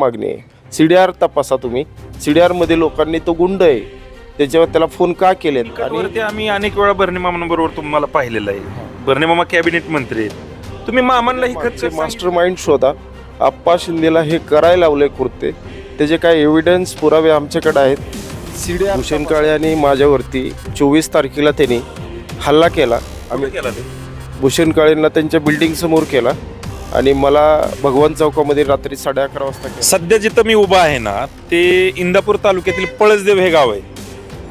मागणी आहे. C D R तपासा तुम्ही. सी डी आरमध्ये लोकांनी तो गुंड आहे. त्याच्यावर त्याला फोन का केलेत? आणि वरती आम्ही अनेक वेळा भरणे मामांबरोबर तुम्हाला पाहिलेलं आहे. भरणे मामा कॅबिनेट मंत्री आहेत. तुम्ही मामांना ही खत मास्टर माइंड शोधा. आप्पा शिंदेला हे करायला लावले कृत्य त्याचे काय एव्हिडन्स पुरावे आमच्याकडे आहेत. सी डी भूषण काळे आणि माझ्यावरती चोवीस तारखेला त्यांनी हल्ला केला. आम्ही केला ते? भूषण काळेंना त्यांच्या बिल्डिंग समोर केला. आणि मला भगवान चौकामध्ये रात्री साडे अकरा वाजता सध्या जिथं मी उभा आहे ना ते इंदापूर तालुक्यातील पळसदेव हे गाव आहे.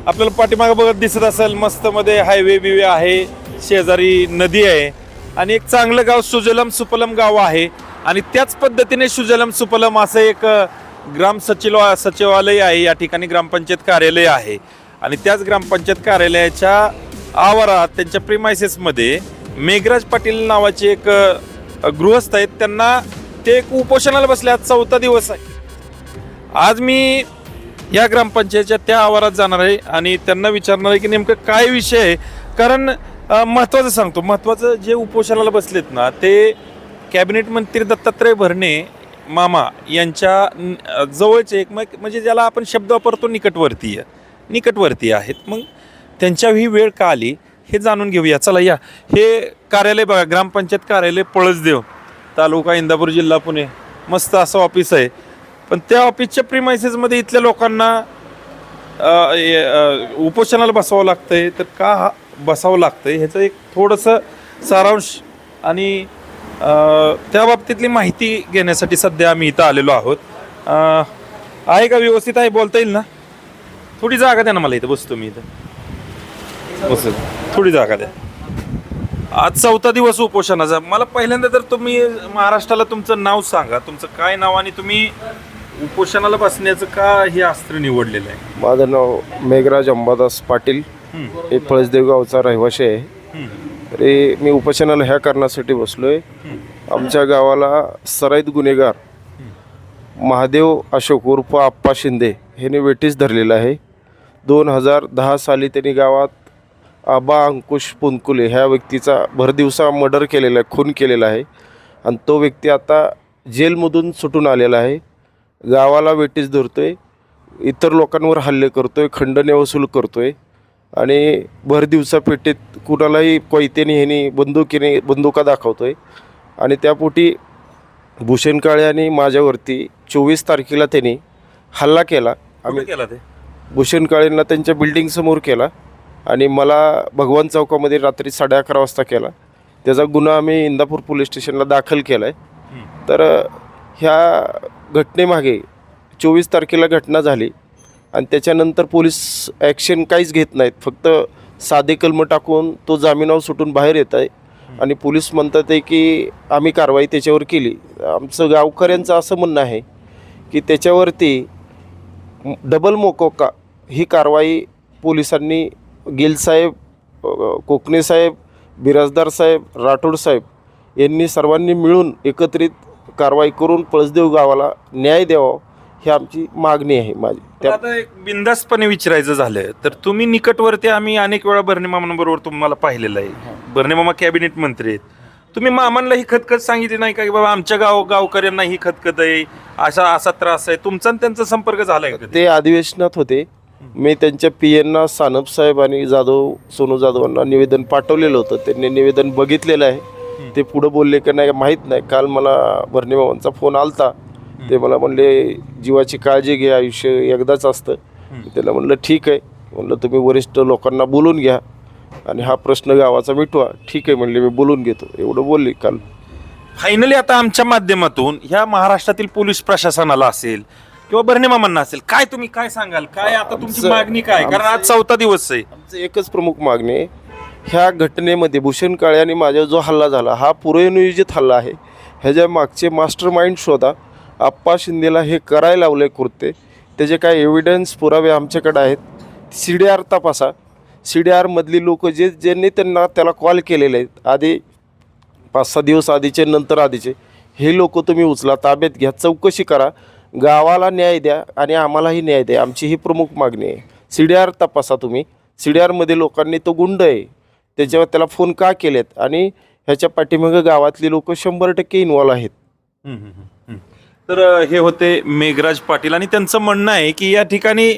आपल्याला पाठीमागं बघत दिसत असेल मस्त मध्ये हायवे बिवे आहे शेजारी नदी आहे आणि एक चांगलं गाव सुजलम सुपलम गाव आहे. आणि त्याच पद्धतीने सुजलम सुपलम असं एक ग्राम सचिव सचिवालय आहे. या ठिकाणी ग्रामपंचायत कार्यालय आहे. आणि त्याच ग्रामपंचायत कार्यालयाच्या आवारात त्यांच्या प्रिमायसेसमध्ये मेघराज पाटील नावाचे एक गृहस्थ आहेत त्यांना ते एक उपोषणाला बसले आज चौथा दिवस आहे. आज मी या ग्रामपंचायतच्या त्या आवारात जाणार आहे आणि त्यांना विचारणार आहे की नेमकं काय विषय आहे? कारण महत्त्वाचं सांगतो महत्त्वाचं जे उपोषणाला बसलेत ना ते कॅबिनेट मंत्री दत्तात्रय भरणे मामा यांच्या जवळचे एक मग म्हणजे ज्याला आपण शब्द वापरतो निकटवर्तीय निकटवर्तीय आहेत. मग त्यांच्या ही वेळ का आली? हे जाणून घेऊया. चला या. हे कार्यालय बघा ग्रामपंचायत कार्यालय पळसदेव तालुका इंदापूर जिल्हा पुणे. मस्त असं ऑफिस आहे. पण त्या ऑफिसच्या प्रिमायसेसमध्ये इथल्या लोकांना उपोषणाला बसावं लागतंय. तर का हा- बसावं लागतंय? ह्याचं एक थोडंसं सारांश आणि त्या बाबतीतली माहिती घेण्यासाठी सध्या आम्ही इथं आलेलो आहोत. आहे का व्यवस्थित? आहे बोलता येईल ना? थोडी जागा द्या ना मला इथं बसतो मी इथं. बस थोडी जागा द्या. आज चौथा दिवस उपोषणाचा. मला पहिल्यांदा तर तुम्ही महाराष्ट्राला तुमचं नाव सांगा. तुमचं काय नाव आणि तुम्ही उपोषणाला बसण्याचं का हे अस्त्र निवडलेलं आहे? माझं नाव मेघराज अंबादास पाटील. हम्म, हे पळसदेव गावचा रहिवासी आहे. हम्म, तरी मी उपोषणाला ह्या कारणासाठी बसलोय. हम्म, आमच्या गावाला सराईत गुन्हेगार महादेव अशोक उर्फ आप्पा शिंदे ह्याने वेटीस धरलेला आहे. दोन हजार दहा साली त्यांनी गावात आबा अंकुश पुनकुले ह्या व्यक्तीचा भरदिवसा मर्डर केलेला आहे खून केलेला आहे. आणि तो व्यक्ती आता जेलमधून सुटून आलेला आहे. गावाला वेटीस धरतोय. इतर लोकांवर हल्ले करतोय खंडने वसूल करतोय. आणि भरदिवसा पेटेत कुणालाही कोयतेने ह्यानी बंदुकीने बंदुका दाखवतोय. आणि त्यापोटी भूषण काळे आणि माझ्यावरती चोवीस तारखेला त्यांनी हल्ला केला. आम्ही केला ते? भूषण काळेंना त्यांच्या बिल्डिंग समोर केला. आणि मला भगवान चौकामध्ये रात्री साडे अकरा वाजता केला. त्याचा गुन्हा आम्ही इंदापूर पोलीस स्टेशनला दाखल केला आहे तर ह्या घटनेमागे चोवीस तारखेला घटना झाली आणि त्याच्यानंतर पोलीस ॲक्शन काहीच घेत नाहीत. फक्त साधे कलम टाकून तो जामिनावर सुटून बाहेर येत आहे आणि पोलीस म्हणतात आहे की आम्ही कारवाई त्याच्यावर केली. आमचं गावकऱ्यांचं असं म्हणणं आहे की त्याच्यावरती डबल मोकोका ही कारवाई पोलिसांनी गिल साहेब अ, कोकणे साहेब बिराजदार साहेब राठोड साहेब यांनी सर्वांनी मिळून एकत्रित कारवाई करून पळसदेव गावाला न्याय द्यावा ही आमची मागणी आहे माझी. त्या आता एक बिंदास्तपणे विचारायचं झालं तर तुम्ही निकटवरती आम्ही अनेक वेळा भरणे मामांबरोबर तुम्हाला पाहिलेलं आहे. मामा कॅबिनेट मंत्री आहेत. तुम्ही मामांना ही खतखत सांगितली नाही का की बाबा आमच्या गाव गावकऱ्यांना ही खतखत आहे असा असा त्रास आहे तुमचा आणि त्यांचा संपर्क झालाय का कधी? ते अधिवेशनात होते. मी त्यांच्या पी एनना सानप साहेब आणि जाधव सोनू जाधवांना निवेदन पाठवलेलं होतं. त्यांनी निवेदन बघितलेलं आहे. ते पुढं बोलले का नाही माहीत नाही. काल मला भरणेमामांचा फोन आलता. ते मला म्हणले जीवाची काळजी घ्या आयुष्य एकदाच असतं. त्याला म्हणलं ठीक आहे. म्हणलं तुम्ही वरिष्ठ लोकांना बोलून घ्या आणि हा प्रश्न गावाचा मिटवा. ठीक आहे म्हणले मी बोलून घेतो. एवढं बोलले काल. फायनली आता आमच्या माध्यमातून ह्या महाराष्ट्रातील पोलीस प्रशासनाला असेल किंवा भरणे मामांना असेल काय तुम्ही काय सांगाल? काय आता तुमची आमचं- मागणी काय? कारण आज चौथा दिवस आहे. आमचं एकच प्रमुख मागणी आहे. ह्या घटनेमध्ये भूषण काळे आणि माझ्यावर जो हल्ला झाला हा पूर्वनियोजित हल्ला आहे. ह्याच्या मागचे मास्टर माइंड शोधा आप्पा शिंदेला हे करायला लावले कृत्य त्याचे काय एव्हिडन्स पुरावे आमच्याकडे आहेत. सी डी आर तपासा. सी डी आरमधली लोक जे ज्यांनी त्यांना त्याला कॉल केलेले आहेत. आधी पाच सहा दिवस आधीचे नंतर आधीचे. हे लोक तुम्ही उचला ताब्यात घ्या चौकशी करा. गावाला न्याय द्या आणि आम्हालाही न्याय द्या. आमची ही प्रमुख मागणी आहे. सी डी आर तपासा तुम्ही. सी डी आरमध्ये लोकांनी तो गुंड आहे. त्याच्यावर त्याला फोन का केलेत? आणि ह्याच्या पाठीमागं गावातली लोक शंभर टक्के इन्वॉल्व आहेत. तर हे होते मेघराज पाटील. आणि त्यांचं म्हणणं आहे की या ठिकाणी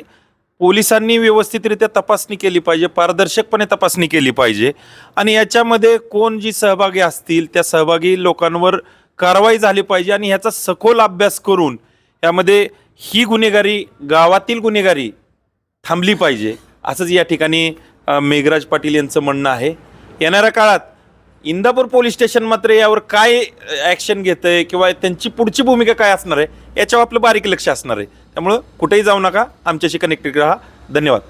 पोलिसांनी व्यवस्थितरित्या तपासणी केली पाहिजे पारदर्शकपणे तपासणी केली पाहिजे. आणि याच्यामध्ये कोण जी सहभागी असतील त्या सहभागी लोकांवर कारवाई झाली पाहिजे आणि ह्याचा सखोल अभ्यास करून यामध्ये ही गुन्हेगारी गावातील गुन्हेगारी थांबली पाहिजे असंच या ठिकाणी मेघराज पाटील यांचं म्हणणं आहे. येणाऱ्या काळात इंदापूर पोलीस स्टेशन मात्र यावर काय ॲक्शन घेत आहे किंवा त्यांची पुढची भूमिका काय असणार आहे याच्यावर आपलं बारीक लक्ष असणार आहे. त्यामुळं कुठेही जाऊ नका आमच्याशी कनेक्टेड राहा. धन्यवाद.